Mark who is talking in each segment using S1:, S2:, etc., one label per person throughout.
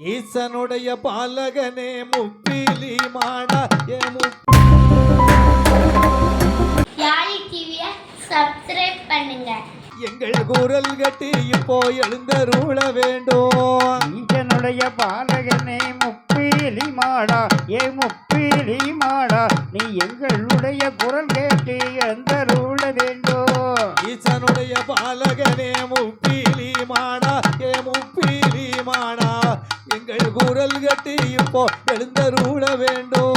S1: ஈசனுடைய பாலகனே முப்பிலி மாடா ஏ
S2: சப்ஸ்கிரைப் பண்ணுங்க.
S1: எங்கள் குரல் கட்டி இப்போ எழுந்தருள வேண்டும்.
S3: ஈசனுடைய பாலகனே முப்பீலி மாடா ஏ முப்பீலி மாடா நீ எங்களுடைய குரல் கேட்டு எந்தருள வேண்டும்.
S1: ஈசனுடைய பாலகனே முப்பிலி மாடா ஏ முப்பிலி மாடா எங்கள் குரல் கட்டி இப்போ எழுந்தருள வேண்டும்.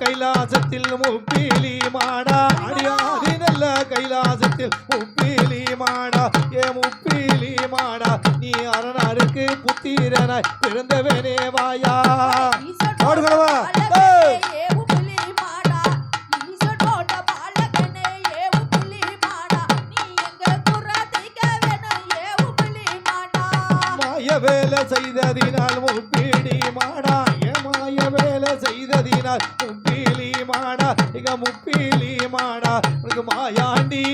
S1: கைலாசத்தில் முப்பிலி மாடா. அடி ஆதி நல்ல கைலாசத்தில் முப்பிலி மாடா. ஏ முப்பிலி மாடா. நீ அரணருக்கு புத்திரனாய் பிறந்தவனே வாயா. செய்ததினால் முப்பீடி மாடா. ஏமாய வேலை செய்ததினால் முப்பீலி மாடா. இங்க முப்பீலி மாடா. உனக்கு மாயாண்டி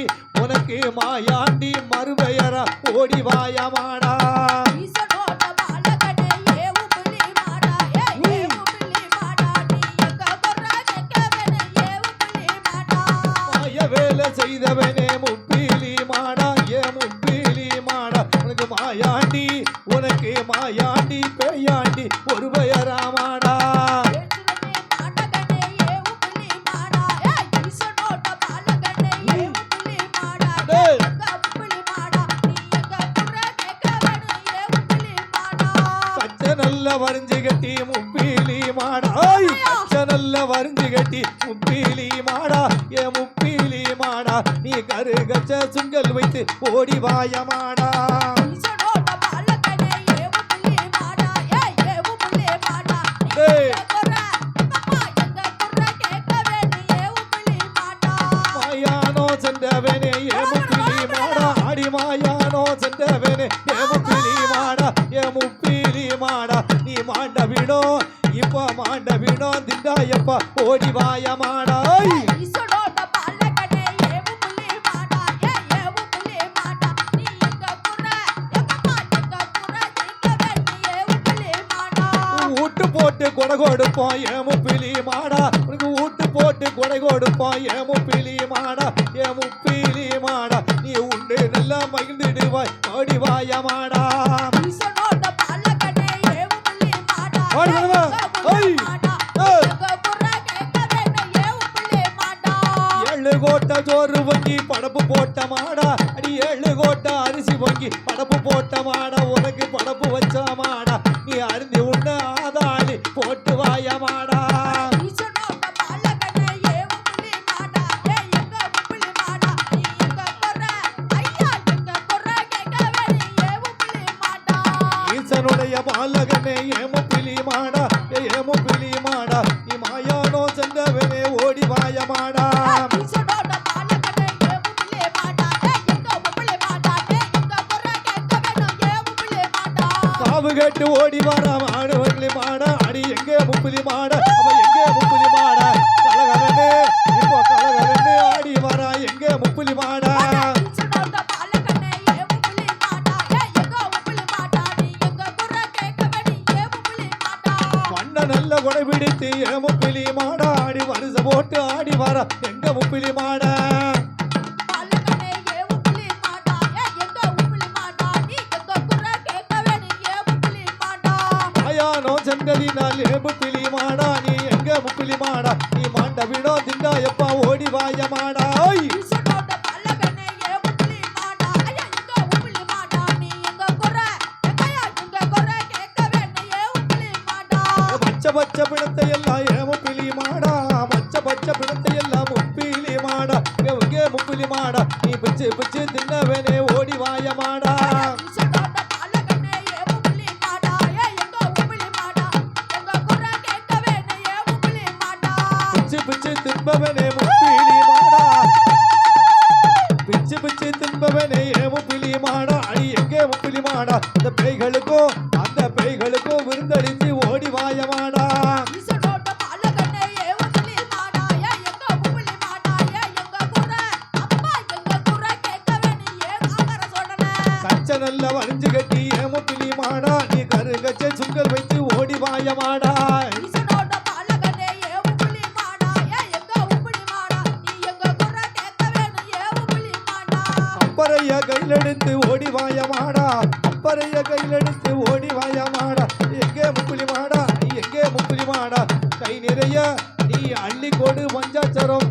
S1: உனக்கு மாயாண்டி மறுபெயரா ஓடி வாயமாடா நல்ல வரிஞ்சு கட்டி முப்பீலி மாடா! பச்சை நல்ல வரிஞ்சு கட்டி முப்பீலி மாடா. ஏ முப்பீலி மாடா நீ கரு கச்ச சுங்கல் வைத்து ஓடி வாய மாடா.
S4: ஈசனோட பாலகனே ஏவு புலி மாடா ஏய். ஏவு புலி மாடா நீ
S1: டேய்.
S4: எங்க குறை அம்மா எங்க குறை கேட்க வேணும் ஏவு புலி மாடா
S1: மாயானோ சென்றவனே ஏ முப்பிலி மாடா. அடி மாயானோ சென்றவனே ஏ முப்பிலி மாடா. ஏ நீ மாண்ட விடோ இப்ப மாண்ட விடோ திண்டாயப்பா ஓடி வாய மாடா ஐய்!
S4: ஈசனோட பாலகனே ஏவு புலி மாடா ஏய் ஏவு புலி மாடா. நீ எங்க குறை அம்மா எங்க குறை தீர்க்க வேணும் ஏவு புலி மாடா.
S1: ஊட்டு போட்டு கொடை கொடுப்போம் ஏமு பிலி மாடா. உனக்கு ஊட்டு போட்டு கொடை கொடுப்போம் ஏமு பிலி மாடா. ஏமு பிலி மாடா. நீ உண்டு நல்லா மகிழ்ந்துடுவாய் ஓடி வாய மாடா ஏழு கோட்டை சோறு பொங்கி படப்பு போட்ட மாடா. அடி ஏழு கோட்டை அரிசி பொங்கி படப்பு போட்ட மாடா. உனக்கு படப்பு வச்ச மாடா. நீ அருந்தி உண்ண ஆதாளி போட்டு வாய மாடா.
S4: பாலகனே ஏவு
S1: ஈசனுடைய பாலகனே ஏமு
S4: எங்க புலி மாடா ஏய் எங்க குறை கேட்க வேணும் ஏவு புலி மாடா
S1: காவு கேட்டு ஓடி வாரா மாடு வள்ளி மாடா அடி எங்கே முப்புலி மாடா அவ எங்கே ஏ முப்பிலி மாடா ஆடி வருஷ போட்டு ஆடி வரா. எங்க முப்பிலி மாடா?
S4: பாலகனே ஏவு புலி மாடா ஏய் எங்க புலி மாடா நீ எங்க குறை கேட்க வேணும் ஏவு புலி மாடா
S1: மாயானோ சென்றதினால் ஏ முப்பிலி மாடா? நீ எங்க முப்பிலி மாடா? நீ மாண்ட விடோ திண்டா எப்பா ஓடி வாய மாடா.
S4: மாடா. எங்கே
S1: முப்பிலி மாடா. நீ பிச்சு பிச்சு தின்னவனே ஓடி வாய மாடா. பிச்சு பிச்சு தின்பவனே முப்பிலி மாடா. பிச்சு பிச்சு தின்பவனே ஏ முப்பிலி மாடா. அடி எங்கே முப்பிலி மாடா? இந்த பேய்களுக்கும் அந்த பேய்களுக்கும் விருந்தளித்து ஓடி வாய கரிஞ்சு கட்டி ஏமுப்பிலி மாடா நீ கருங்கச்ச சுங்கல் வைத்து ஓடி வாய மாடா.
S4: ஈசனோட பாலகனே ஏவு புலி மாடா ஏ எங்க உப்புலி மாடா நீ எங்க குறை கேட்க வேணும் ஏவு புலி மாடா.
S1: அப்பறைய கையிலெடுத்து ஓடி வாய மாடா அப்பறைய கையிலெடுத்து ஓடி வாய மாடா. எங்கே முப்புலி மாடா எங்கே முப்புலி மாடா? கை நிறைய நீ அள்ளி கொடு பஞ்சாச்சரம்